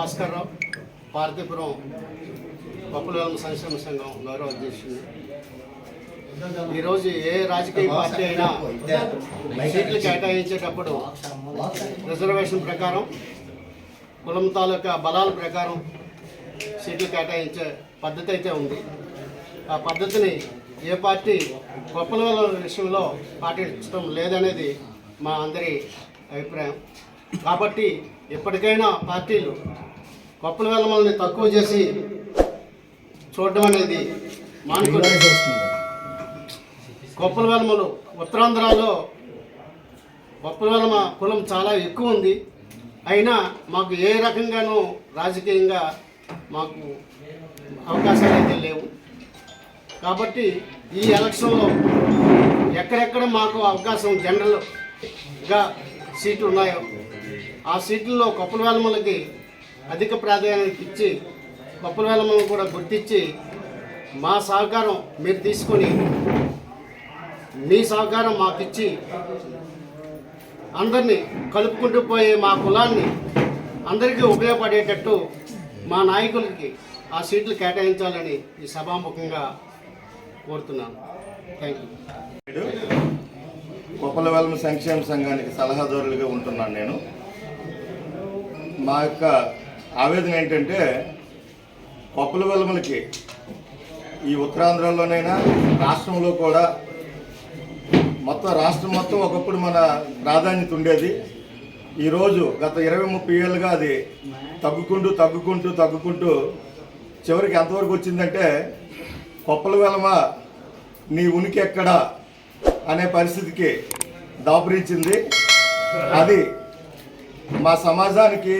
భాస్కర్ రావు పార్థిపురం పప్పులవరం సంక్షేమ సంఘం గౌరవ అధ్యక్షుడు. ఈరోజు ఏ రాజకీయ పార్టీ అయినా సీట్లు కేటాయించేటప్పుడు రిజర్వేషన్ ప్రకారం కులం తాలూకా బలాల ప్రకారం సీట్లు కేటాయించే పద్ధతి అయితే ఉంది. ఆ పద్ధతిని ఏ పార్టీ గొప్పల విషయంలో పాటించడం లేదనేది మా అందరి అభిప్రాయం. కాబట్టి ఎప్పటికైనా పార్టీలు గొప్పల వెలమల్ని తక్కువ చేసి చూడడం అనేది మానుకుని గొప్పల వెలమలు ఉత్తరాంధ్రలో గొప్పల వెలమ కులం చాలా ఎక్కువ ఉంది. అయినా మాకు ఏ రకంగానూ రాజకీయంగా మాకు అవకాశాలు అయితే లేవు. కాబట్టి ఈ ఎలక్షన్లో ఎక్కడెక్కడ మాకు అవకాశం జనరల్గా సీట్లు ఉన్నాయో ఆ సీట్లలో కొప్పల వేలమ్మలకి అధిక ప్రాధాన్యత ఇచ్చి కొప్పల వేలమ్మలను కూడా గుర్తించి మా సహకారం మీరు తీసుకొని మీ సహకారం మాకు ఇచ్చి అందరినీ కలుపుకుంటూ పోయే మా కులాన్ని అందరికీ ఉపయోగపడేటట్టు మా నాయకులకి ఆ సీట్లు కేటాయించాలని ఈ సభాముఖంగా కోరుతున్నాను. థ్యాంక్ యూ కొప్పలవెల్మ సంక్షేమ సంఘానికి సలహాదారులుగా ఉంటున్నాను నేను. మా యొక్క ఆవేదన ఏంటంటే కొప్పలవెల్మలకి ఈ ఉత్తరాంధ్రలోనైనా రాష్ట్రంలో కూడా మొత్తం రాష్ట్రం మొత్తం ఒకప్పుడు మన ప్రాధాన్యత ఉండేది. ఈరోజు గత ఇరవై ముప్పై ఏళ్ళుగా అది తగ్గుకుంటూ తగ్గుకుంటూ తగ్గుకుంటూ చివరికి ఎంతవరకు వచ్చిందంటే కొప్పల వెలమ నీ ఉనికి ఎక్కడా అనే పరిస్థితికి దాపురించింది. అది మా సమాజానికి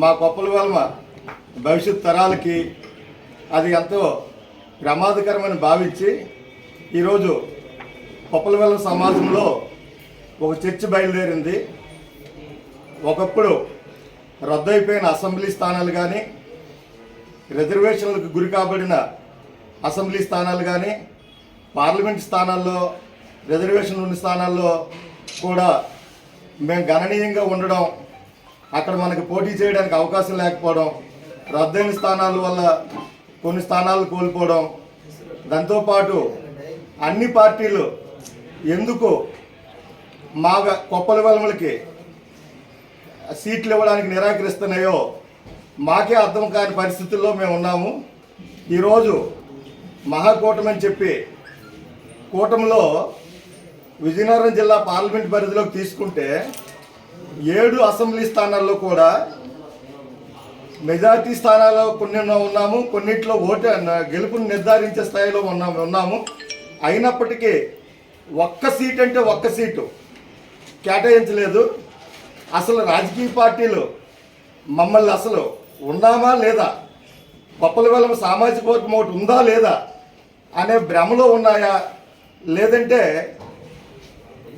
మా కొప్పల వెలమ భవిష్యత్ తరాలకి అది ఎంతో ప్రమాదకరమని భావించి ఈరోజు కొప్పల వెలమ సమాజంలో ఒక చర్చ బయలుదేరింది. ఒకప్పుడు రద్దయిపోయిన అసెంబ్లీ స్థానాలు కానీ రిజర్వేషన్లకు గురి కాబడిన అసెంబ్లీ స్థానాలు కానీ పార్లమెంట్ స్థానాల్లో రిజర్వేషన్ ఉన్న స్థానాల్లో కూడా మేము గణనీయంగా ఉండడం అక్కడ మనకు పోటీ చేయడానికి అవకాశం లేకపోవడం రద్దయిన స్థానాల వల్ల కొన్ని స్థానాలు కోల్పోవడం దాంతోపాటు అన్ని పార్టీలు ఎందుకు మా కొప్పల వెలమలకి సీట్లు ఇవ్వడానికి నిరాకరిస్తున్నాయో మాకే అర్థం కాని పరిస్థితుల్లో మేము ఉన్నాము. ఈరోజు మహాకూటమి అని చెప్పి కూటమిలో విజయనగరం జిల్లా పార్లమెంట్ పరిధిలోకి తీసుకుంటే ఏడు అసెంబ్లీ స్థానాల్లో కూడా మెజార్టీ స్థానాల్లో కొన్ని ఉన్నాము కొన్నిట్లో ఓటు గెలుపుని నిర్ధారించే స్థాయిలో ఉన్నాము ఉన్నాము. అయినప్పటికీ ఒక్క సీట్ అంటే ఒక్క సీటు కేటాయించలేదు. అసలు రాజకీయ పార్టీలు మమ్మల్ని అసలు ఉన్నామా లేదా? గొప్పల సామాజిక వర్గం ఒకటి ఉందా లేదా అనే భ్రమలో ఉన్నాయా? లేదంటే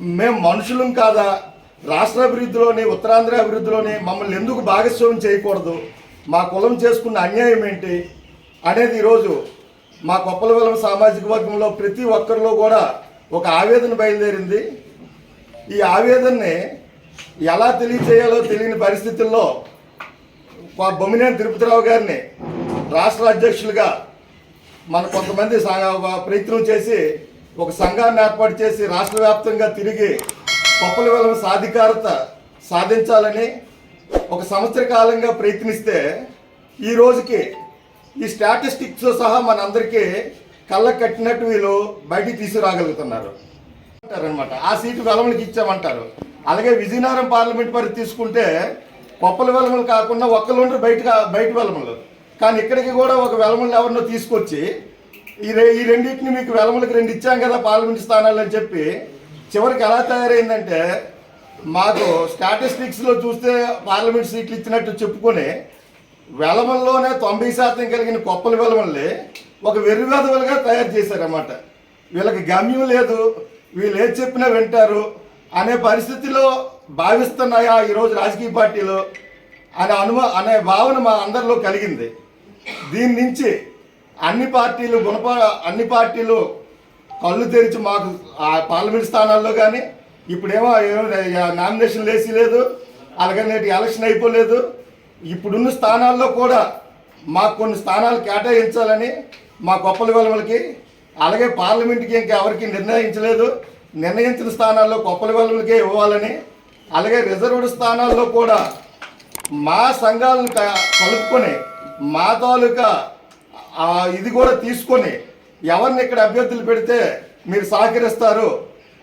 మేము మనుషులం కాదా? రాష్ట్ర అభివృద్ధిలోని ఉత్తరాంధ్ర అభివృద్ధిలోని మమ్మల్ని ఎందుకు భాగస్వామ్యం చేయకూడదు? మా కులం చేసుకున్న అన్యాయం ఏంటి? అనేది ఈరోజు మా కొప్పలవెలం సామాజిక వర్గంలో ప్రతి ఒక్కరిలో కూడా ఒక ఆవేదన బయలుదేరింది. ఈ ఆవేదనని ఎలా తెలియచేయాలో తెలియని పరిస్థితుల్లో మా బొమ్మినేని తిరుపతిరావు గారిని రాష్ట్ర అధ్యక్షులుగా మన కొంతమంది సా- ప్రయత్నం చేసి ఒక సంఘాన్ని ఏర్పాటు చేసి రాష్ట్ర వ్యాప్తంగా తిరిగి పప్పుల వెలమ సాధికారత సాధించాలని ఒక సంవత్సర కాలంగా ప్రయత్నిస్తే ఈ రోజుకి ఈ స్టాటిస్టిక్స్ సహా మనందరికీ కళ్ళ కట్టినట్టు వీళ్ళు బయటికి తీసుకురాగలుగుతున్నారు. అంటారనమాట ఆ సీటు వెలమలకి ఇచ్చామంటారు. అలాగే విజయనగరం పార్లమెంట్ పరిధి తీసుకుంటే పప్పుల వెలమలు కాకుండా ఒక్కరు బయట బయట వెలమలు కానీ ఇక్కడికి కూడా ఒక వెలమలు ఎవరినో తీసుకొచ్చి ఈ ఈ రెండింటిని మీకు వెలమలకి రెండు ఇచ్చాం కదా పార్లమెంట్ స్థానాలు అని చెప్పి చివరికి ఎలా తయారైందంటే మాకు స్టాటిస్టిక్స్లో చూస్తే పార్లమెంట్ సీట్లు ఇచ్చినట్టు చెప్పుకొని వెలమల్లోనే తొంభై శాతం కలిగిన కొప్పల వెలమల్ని ఒక వెర్రివేదవులుగా తయారు చేశారన్నమాట. వీళ్ళకి గమ్యం లేదు వీళ్ళు ఏది చెప్పినా వింటారు అనే పరిస్థితిలో భావిస్తున్నాయా ఈరోజు రాజకీయ పార్టీలు అనే అనుమ అనే భావన మా అందరిలో కలిగింది. దీని నుంచి అన్ని పార్టీలు గుణప అన్ని పార్టీలు కళ్ళు తెరిచి మాకు ఆ పార్లమెంట్ స్థానాల్లో కానీ ఇప్పుడేమో నామినేషన్ వేసి లేదు అలాగే నేటి ఎలక్షన్ అయిపోలేదు. ఇప్పుడున్న స్థానాల్లో కూడా మాకు కొన్ని స్థానాలు కేటాయించాలని మా గొప్పల వెలమలకి అలాగే పార్లమెంట్కి ఇంకా ఎవరికి నిర్ణయించలేదు. నిర్ణయించిన స్థానాల్లో గొప్పల వెలమలకే ఇవ్వాలని అలాగే రిజర్వ్డ్ స్థానాల్లో కూడా మా సంఘాలను కలుపుకొని మా తాలూకా ఇది కూడా తీసుకొని ఎవరిని ఇక్కడ అభ్యర్థులు పెడితే మీరు సహకరిస్తారు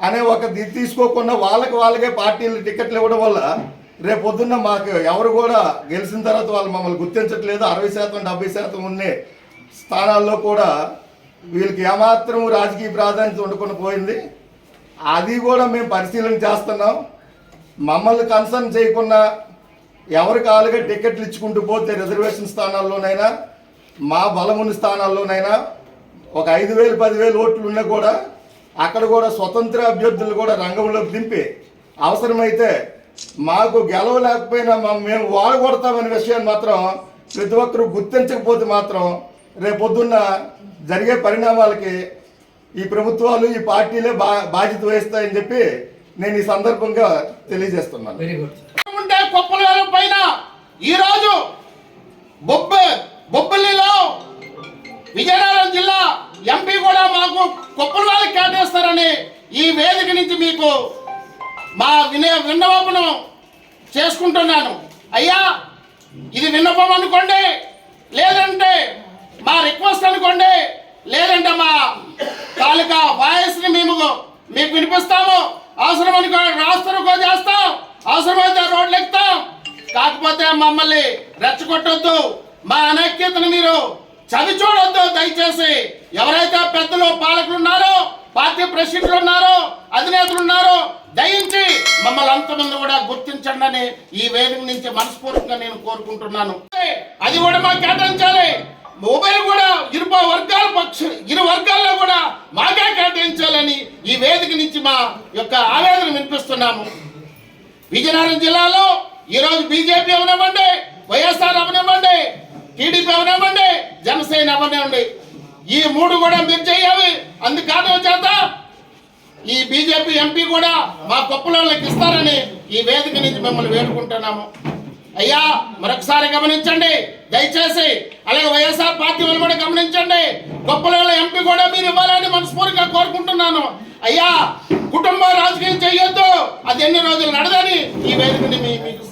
అనే ఒక ఇది తీసుకోకుండా వాళ్ళకి వాళ్ళకే పార్టీలు టికెట్లు ఇవ్వడం వల్ల రేపు పొద్దున్న మాకు ఎవరు కూడా గెలిచిన తర్వాత వాళ్ళు మమ్మల్ని గుర్తించట్లేదు. అరవై శాతం డెబ్బై శాతం ఉండే స్థానాల్లో కూడా వీళ్ళకి ఏమాత్రం రాజకీయ ప్రాధాన్యత ఉండకుండా పోయింది. అది కూడా మేము పరిశీలన చేస్తున్నాం. మమ్మల్ని కన్సర్న్ చేయకుండా ఎవరికి కాలుగా టికెట్లు ఇచ్చుకుంటూ పోతే రిజర్వేషన్ స్థానాల్లోనైనా మా బలముని స్థానాల్లోనైనా ఒక ఐదు వేలు పదివేలు ఓట్లు ఉన్నా కూడా అక్కడ కూడా స్వతంత్ర అభ్యర్థులు కూడా రంగంలోకి దింపి అవసరమైతే మాకు గెలవలేకపోయినా మా మేము వాడగొడతామనే విషయాన్ని మాత్రం ప్రతి ఒక్కరూ గుర్తించకపోతే మాత్రం రేపొద్దున్న జరిగే పరిణామాలకి ఈ ప్రభుత్వాలు ఈ పార్టీలే బా బాధ్యత వహిస్తాయని చెప్పి నేను ఈ సందర్భంగా తెలియజేస్తున్నాను. వెరీ గుడ్ ఉంటే కుప్పల పైన ఈరోజు బొబ్బ బొబ్బిలిలో విజయనగరం జిల్లా ఎంపీ కూడా మాకు కొప్పుల వాళ్ళకి కేటాయిస్తారని ఈ వేదిక నుంచి మీకు మా వినయ విన్నపను చేసుకుంటున్నాను. అయ్యా ఇది విన్నపం అనుకోండి లేదంటే మా రిక్వెస్ట్ అనుకోండి లేదంటే మా తాలూకా వాయిస్ని మేము మీకు వినిపిస్తాము. అవసరం అనుకో రాష్ట్రంకో చేస్తాం. అవసరమైతే రోడ్లు ఎక్కుతాం కాకపోతే మమ్మల్ని రెచ్చగొట్టొద్దు. మా అనైక్యతను మీరు చవి చూడొద్దు దయచేసి. ఎవరైతే పెద్దలు పాలకులు ఉన్నారో పార్టీ ప్రెసిడెంట్లు ఉన్నారో అధినేతలు ఉన్నారో దయించి మమ్మల్ని అంతమంది కూడా గుర్తించండి అని ఈ వేదిక నుంచి మనస్ఫూర్తిగా నేను కోరుకుంటున్నాను. అది కూడా మాకు కేటాయించాలి. ఉభయ కూడా ఇరు వర్గాల పక్ష ఇరు వర్గాల్లో కూడా మాకే కేటాయించాలని ఈ వేదిక నుంచి మా యొక్క ఆవేదన వినిపిస్తున్నాము. విజయనగరం జిల్లాలో ఈరోజు బీజేపీ అవనివ్వండి వైఎస్ఆర్ అవనివ్వండి టీడీపీ అవనివ్వండి జనసేన అవనివ్వండి ఈ మూడు కూడా మీరు చేయాలి. అందుకాదో చేత ఈ బీజేపీ ఎంపీ కూడా మా గొప్పలోకి ఇస్తారని ఈ వేదిక నుంచి మిమ్మల్ని వేడుకుంటున్నాము. అయ్యా మరొకసారి గమనించండి. దయచేసి అలాగే వైఎస్ఆర్ పార్టీ వాళ్ళు కూడా గమనించండి. గొప్పల ఎంపీ కూడా మీరు ఇవ్వాలని మనస్ఫూర్తిగా కోరుకుంటున్నాను. అయ్యా కుటుంబ రాజకీయం చేయొద్దు. అది ఎన్ని రోజులు నడదని ఈ వేదికని మీ- మీకు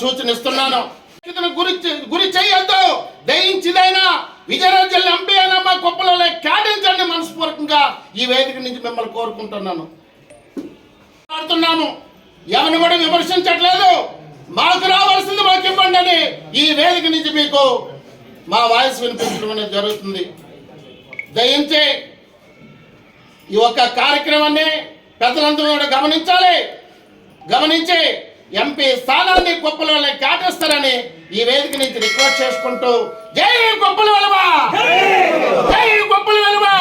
సూచన ఇస్తున్నాను. గురి చే- గురి చేయొద్దు దయించిదైనా విజయనగరం జిల్లా ఎంపీ అయినా మా కుప్పలలో కేటాయించండి మనస్ఫూర్తిగా ఈ వేదిక నుంచి మిమ్మల్ని కోరుకుంటున్నాను. మాట్లాడుతున్నాము ఎవరిని కూడా విమర్శించట్లేదు. మాకు రావాల్సింది మాకు ఇవ్వండి అని ఈ వేదిక నుంచి మీకు మా వాయిస్ వినిపించడం అనేది జరుగుతుంది. దయించి ఈ ఒక్క కార్యక్రమాన్ని పెద్దలందరూ కూడా గమనించాలి. గమనించి ఎంపీ స్థానాన్ని గొప్పల వల్ల కాటేస్తారని ఈ వేదిక నుంచి రిక్వెస్ట్ చేసుకుంటూ జై గొప్పల వెలమా! జై! గొప్పల వెలమా!